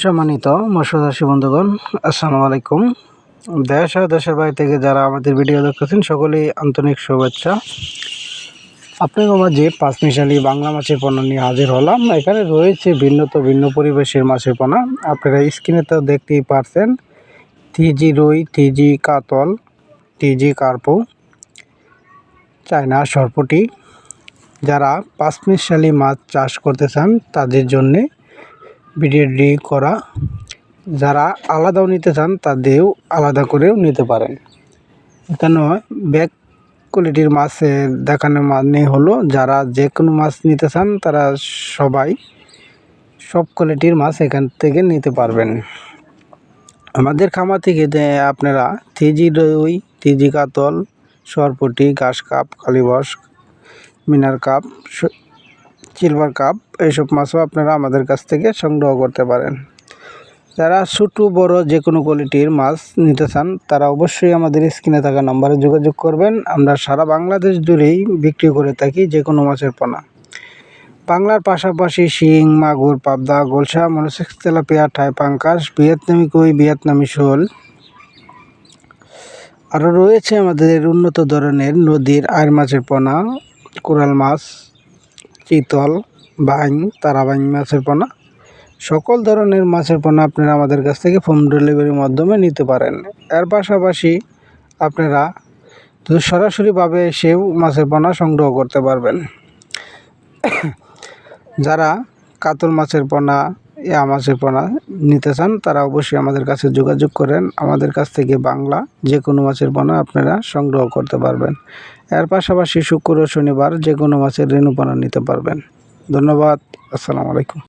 সম্মানিত মৎস্যচাষী বন্ধুগণ, আসসালামু আলাইকুম। দেশ ও দেশের বাইরে থেকে যারা আমাদের ভিডিও দেখতেছেন, সকলেই আন্তরিক শুভেচ্ছা। আপনাদের মাঝে পাঁচমিশালি বাংলা মাছের পোনা নিয়ে হাজির হলাম, এখানে রয়েছে ভিন্ন তো ভিন্ন পরিবেশের মাছের পোনা আপনারা স্ক্রিনে তো দেখতেই পারছেন থ্রিজি রুই থ্রিজি কাতল থ্রিজি কার্পো, চায়না সরপটি। যারা পাঁচমিশালি মাছ চাষ করতে চান, তাদের জন্যে ভিডিওটি করা। যারা আলাদাও নিতে চান, তাদেরও আলাদা করেও নিতে পারেন। এখানে ব্যাক কোয়ালিটির মাছের দেখানো মানে হলো, যারা যে কোনো মাছ নিতে চান, তারা সবাই সব কোয়ালিটির মাছ এখান থেকে নিতে পারবেন। আমাদের খামার থেকে আপনারা থ্রিজি রুই থ্রিজি কাতল, সরপটি, ঘাস কাপ কালিবস মিনার কাপ সিলভার কাপ এইসব মাছও আপনারা আমাদের কাছ থেকে সংগ্রহ করতে পারেন। যারা ছোটো, বড় যে কোনো কোয়ালিটির মাছ নিতে চান, তারা অবশ্যই আমাদের স্ক্রিনে থাকা নম্বরে যোগাযোগ করবেন। আমরা সারা বাংলাদেশ জুড়েই বিক্রি করে থাকি যে কোনো মাছের পোনা। বাংলার পাশাপাশি শিং, মাগুর, পাবদা গোলসা মনসেক্স তেলাপিয়া, ঠাই পাঙ্কাস ভিয়েতনামি কই, ভিয়েতনামি শোল আরও রয়েছে আমাদের উন্নত ধরনের নদীর আয়ের মাছের পোনা, কোরাল মাছ চিতল বাইং তারাবাইং মাছের পোনা, সকল ধরনের মাছের পোনা আপনারা আমাদের কাছ থেকে হোম ডেলিভারির মাধ্যমে নিতে পারেন। এর পাশাপাশি আপনারা সরাসরিভাবে এসেও মাছের পোনা সংগ্রহ করতে পারবেন। যারা কাতল মাছের পোনা মাছের নিতে চান, তারা অবশ্যই আমাদের কাছে যোগাযোগ করেন। আমাদের কাছ থেকে বাংলা যে কোনো মাছের পোনা আপনারা সংগ্রহ করতে পারবেন। এর পাশাপাশি শুক্র শনিবার যে কোনো মাছের পোনা নিতে পারবেন। ধন্যবাদ। আসসালামু আলাইকুম।